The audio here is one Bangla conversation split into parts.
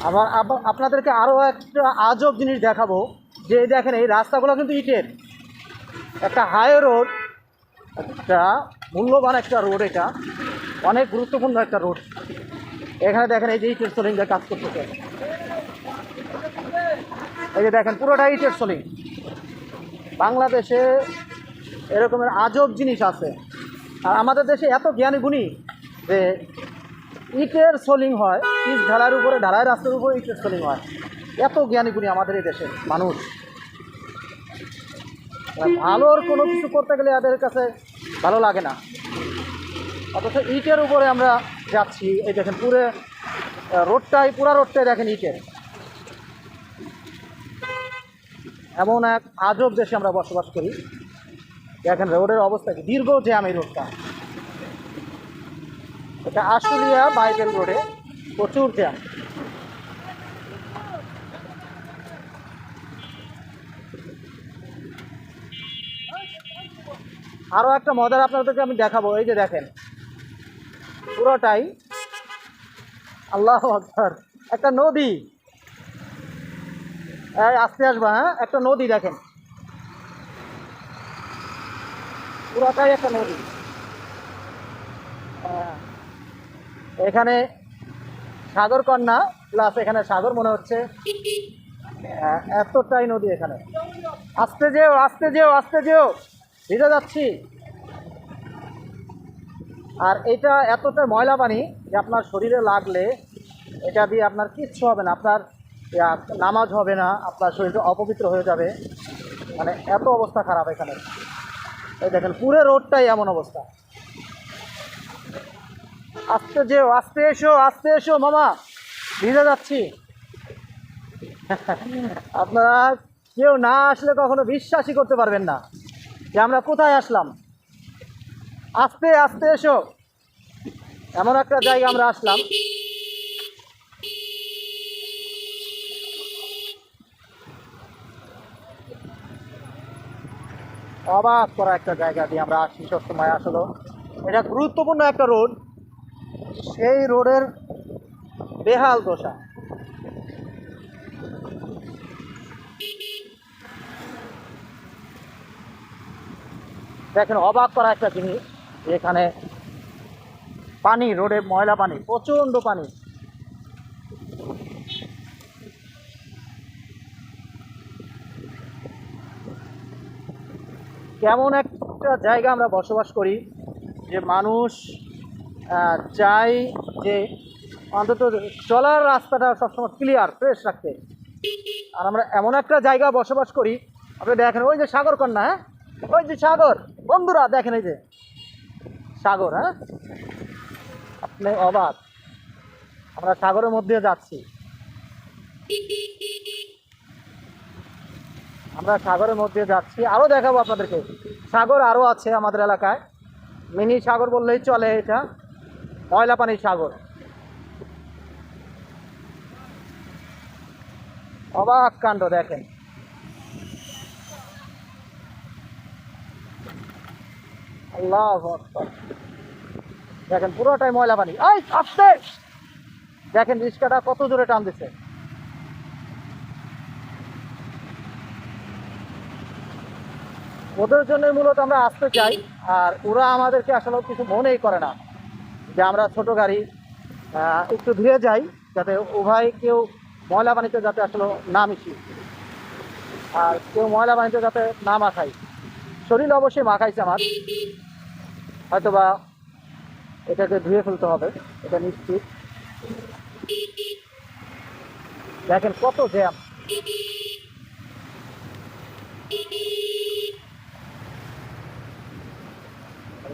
আবার আব- আপনাদেরকে আরও একটা আজব জিনিস দেখাবো, যে দেখেন এই রাস্তাগুলো কিন্তু ইটের। একটা হাই রোড একটা মূল্যবান একটা রোড এটা, অনেক গুরুত্বপূর্ণ একটা রোড এখানে দেখেন এই যে ইটের সোলিংটা কাজ করতেছে। এই যে দেখেন পুরোটা ইটের সোলিং বাংলাদেশে এরকমের আজব জিনিস আছে। আর আমাদের দেশে এত জ্ঞানী গুণী যে ইটের সোলিং হয় ইট ঢালার উপরে ঢালাই রাস্তার উপরে ইটের সোলিং হয়। এত জ্ঞানী গুণী আমাদের এই দেশের মানুষ। মানে ভালোর কোনো কিছু করতে গেলে এদের কাছে ভালো লাগে না। অথচ ইটের উপরে আমরা যাচ্ছি, এই দেখেন পুরো রোডটাই, পুরা রোডটাই দেখেন ইটের। এমন এক আজব দেশে আমরা বসবাস করি। দেখেন রোডের অবস্থা কি, দীর্ঘ জ্যাম এই রোডটা। এটা আশুলিয়া বাইবেল রোডে প্রচুর জ্যাম। আরও একটা মজার আপনাদেরকে আমি দেখাবো, এই যে দেখেন, পুরোটাই আল্লাহ একটা নদী। আস্তে আসবা হ্যাঁ? একটা নদী দেখেন। পুরোটাই একটা নদী হ্যাঁ। এখানে সাগর কন্যা প্লাস এখানে সাগর মনে হচ্ছে। এতটাই নদী এখানে। আস্তে যেও আস্তে যেও আস্তে যেও। ভিজে যাচ্ছি। আর এটা এতটা ময়লা পানি যে আপনার শরীরে লাগলে এটা দিয়ে আপনার কিচ্ছু হবে না। আপনার নামাজ হবে না, আপনার শরীরটা অপবিত্র হয়ে যাবে। মানে এত অবস্থা খারাপ এখানে। এই দেখেন, পুরো রোডটাই এমন অবস্থা। আস্তে যেও, আস্তে এসো আস্তে এসো, মামা। ভিজে যাচ্ছি। আপনারা কেউ না আসলে কখনো বিশ্বাসই করতে পারবেন না যে আমরা কোথায় আসলাম। আস্তে আস্তে এসো। এমন একটা জায়গা আমরা আসলাম। অবাক করা একটা জায়গা দিয়ে আমরা আসি, সবসময় আসলো। এটা গুরুত্বপূর্ণ একটা রোড। সেই রোডের বেহাল দশা। দেখেন অবাক করা একটা জিনিস এখানে পানি, রোডে ময়লা পানি, প্রচণ্ড পানি। কেমন একটা জায়গা আমরা বসবাস করি যে মানুষ চায় যে অন্তত চলার রাস্তাটা সবসময় ক্লিয়ার ফ্রেশ রাখতে। আর আমরা এমন একটা জায়গা বসবাস করি, আপনি দেখেন, ওই যে সাগর কন্যা হ্যাঁ? ওই যে সাগর। বন্ধুরা, দেখেন এই যে। সাগর হ্যাঁ? আপনি অবাক। আমরা সাগরের মধ্যে যাচ্ছি। আমরা সাগরের মধ্যে যাচ্ছি। আরও দেখাবো আপনাদেরকে। সাগর আরও আছে আমাদের এলাকায়। মিনি সাগর বললেই চলে এটা। ময়লা পানির সাগর। অবাক কাণ্ড, দেখেন। দেখেন, পুরোটাই ময়লা পানি। এই আসতে দেখেন রিক্সাটা কত জোরে টান দিছে ওদের জন্য মূলত আমরা আসতে চাই, আর ওরা আমাদেরকে আসলে কিছু মনেই করে না। যে আমরা ছোট গাড়ি একটু ধুয়ে যাই যাতে উভয় কেউ ময়লা পানিতে যাতে আসলে না মিশি। আর কেউ ময়লা পানিতে যাতে না মাখাই শরীর অবশ্যই মাখাইছে আমার। হয়তো বা এটাকে ধুয়ে ফেলতে হবে, এটা নিশ্চিত। দেখেন কত জ্যাম।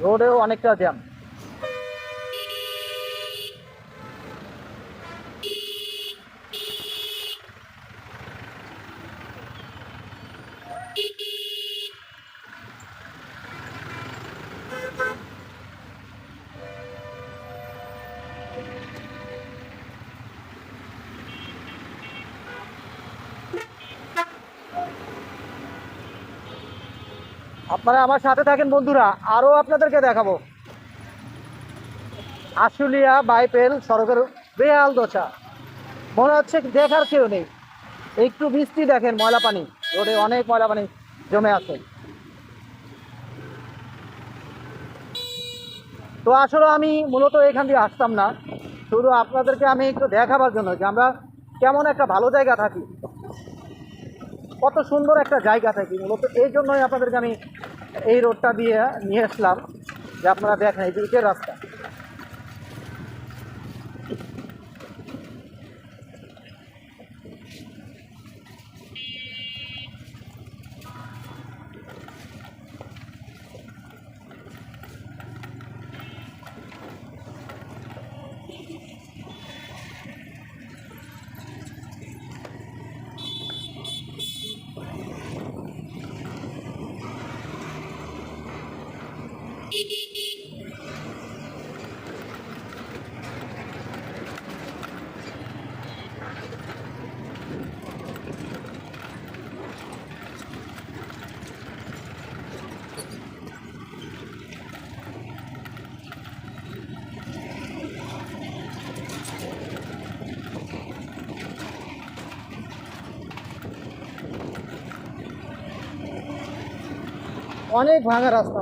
রোডেও অনেকটা জ্যাম। আপনারা আমার সাথে থাকেন, বন্ধুরা। আরও আপনাদেরকে দেখাবো। আশুলিয়া বাইপেল সড়কের বেহাল দশা। মনে হচ্ছে দেখার কেউ নেই। একটু বৃষ্টি দেখেন, ময়লা পানি। রোডে অনেক ময়লা পানি জমে আছে। তো আসলে আমি মূলত এখান দিয়ে আসতাম না। শুধু আপনাদেরকে আমি একটু দেখাবার জন্য যে আমরা কেমন একটা ভালো জায়গা থাকি। কত সুন্দর একটা জায়গা থাকি। মূলত এই জন্যই আপনাদেরকে আমি এই রোডটা দিয়ে নিয়ে আসলাম। যে আপনারা দেখেন এই যে রাস্তা। অনেক ভাঙা রাস্তা।